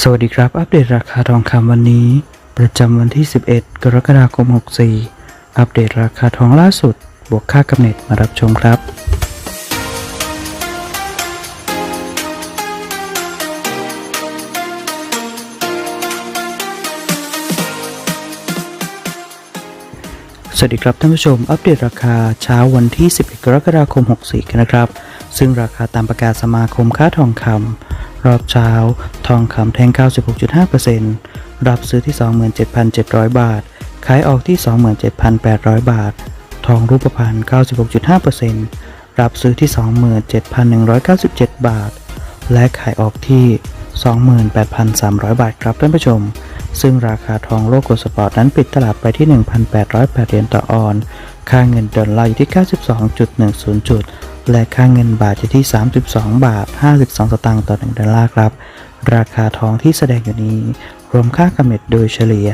สวัสดีครับ อัปเดตราคาทองคำวันนี้ ประจำวันที่ 11 กรกฎาคม 64 อัปเดตราคาทองล่าสุด บวกค่ากำเนิดมารับชมครับ สวัสดีครับท่านผู้ชม อัปเดตราคาเช้าวันที่ 11 กรกฎาคม 64 กันนะครับ ซึ่งราคาตามประกาศสมาคมค่าทองคำ รอบเช้า ทองคำแท่ง 96.5%รับซื้อที่ 27,700 บาท ขายออกที่ 27,800 บาท ทองรูปพรรณ96.5%รับซื้อที่ 27,197 บาท และขายออกที่ 28,300 บาทครับท่านผู้ชม ซึ่งราคาทองโลกกดสปอร์ตนั้นปิดตลาดไปที่ 1,808เหรียญต่อออน ค่าเงินดอลลาร์อยู่ที่ 92.10 จุด และค่าเงินบาทอยู่ที่ 32 บาท 52 สตางค์ต่อ 1 ดอลลาร์ครับ ราคาทองที่แสดงอยู่นี้ รวมค่ากำเนิดโดยเฉลี่ย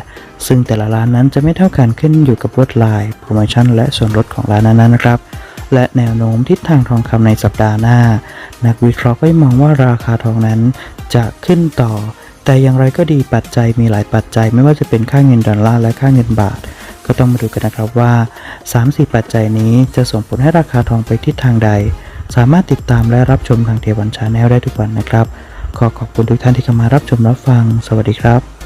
ซึ่งแต่ละร้านนั้นจะไม่เท่ากันขึ้นอยู่กับลวดลาย โปรโมชั่น และส่วนลดของร้านนั้นๆนะครับ และแนวโน้มทิศทางทองคำในสัปดาห์หน้า นักวิเคราะห์ก็มองว่าราคาทองนั้นจะขึ้นต่อ แต่อย่างไรก็ดีปัจจัยมีหลายปัจจัยไม่ว่าจะเป็นค่าเงินดอลลาร์และค่าเงินบาท ก็ต้องมาดูกันนะครับว่า 3-4 ปัจจัยนี้จะส่งผลให้ราคาทองไปทิศทางใด สามารถติดตามและรับชมทางเทวันชาแนลได้ทุกวันนะครับ ขอขอบคุณทุกท่านที่เข้ามารับชมรับฟัง สวัสดีครับ